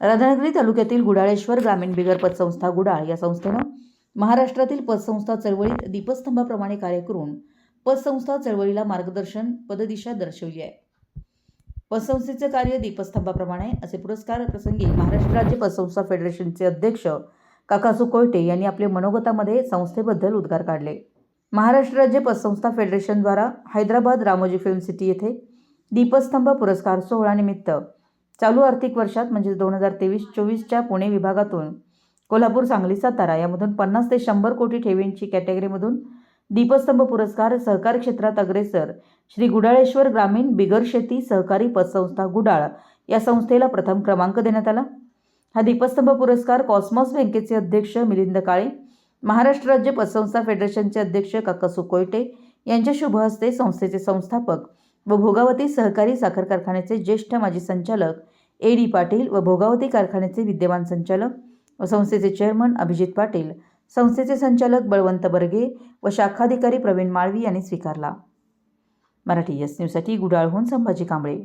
राधानगरी तालुक्यातील गुडाळेश्वर ग्रामीण बिगर पतसंस्था गुडाळ या संस्थेनं महाराष्ट्रातील पतसंस्था चळवळीत दीपस्तंभाप्रमाणे कार्य करून पतसंस्था चळवळीला मार्गदर्शन पददिशा दर्शवली आहे. पतसंस्थेचे कार्य दीपस्तंभाप्रमाणे असे पुरस्कार प्रसंगी महाराष्ट्र राज्य पतसंस्था फेडरेशनचे अध्यक्ष काकासू कोयटे यांनी आपल्या मनोगतामध्ये संस्थेबद्दल उद्गार काढले. महाराष्ट्र राज्य पतसंस्था फेडरेशनद्वारा हैदराबाद रामोजी फिल्म सिटी येथे दीपस्तंभ पुरस्कार सोहळ्यानिमित्त चालू आर्थिक वर्षात म्हणजे दोन हजार तेवीस चोवीसच्या पुणे विभागातून कोल्हापूर सांगली सातारा यामधून पन्नास ते शंभर कोटी ठेवींची कॅटेगरीमधून दीपस्तंभ पुरस्कार सहकारी क्षेत्रात अग्रेसर श्री गुडाळेश्वर ग्रामीण बिगर शेती सहकारी पतसंस्था गुडाळ या संस्थेला प्रथम क्रमांक देण्यात आला. हा दीपस्तंभ पुरस्कार कॉस्मॉस बँकेचे अध्यक्ष मिलिंद काळे महाराष्ट्र राज्य पतसंस्था फेडरेशनचे अध्यक्ष काकासू कोयटे यांच्या शुभ हस्ते संस्थेचे संस्थापक व भोगावती सहकारी साखर कारखान्याचे ज्येष्ठ माजी संचालक ए डी पाटील व भोगावती कारखान्याचे विद्यमान संचालक व संस्थेचे चेअरमन अभिजित पाटील संस्थेचे संचालक बळवंत बर्गे व शाखाधिकारी प्रवीण माळवी यांनी स्वीकारला. मराठी एस न्यूजसाठी गुडाळहून संभाजी कांबळे.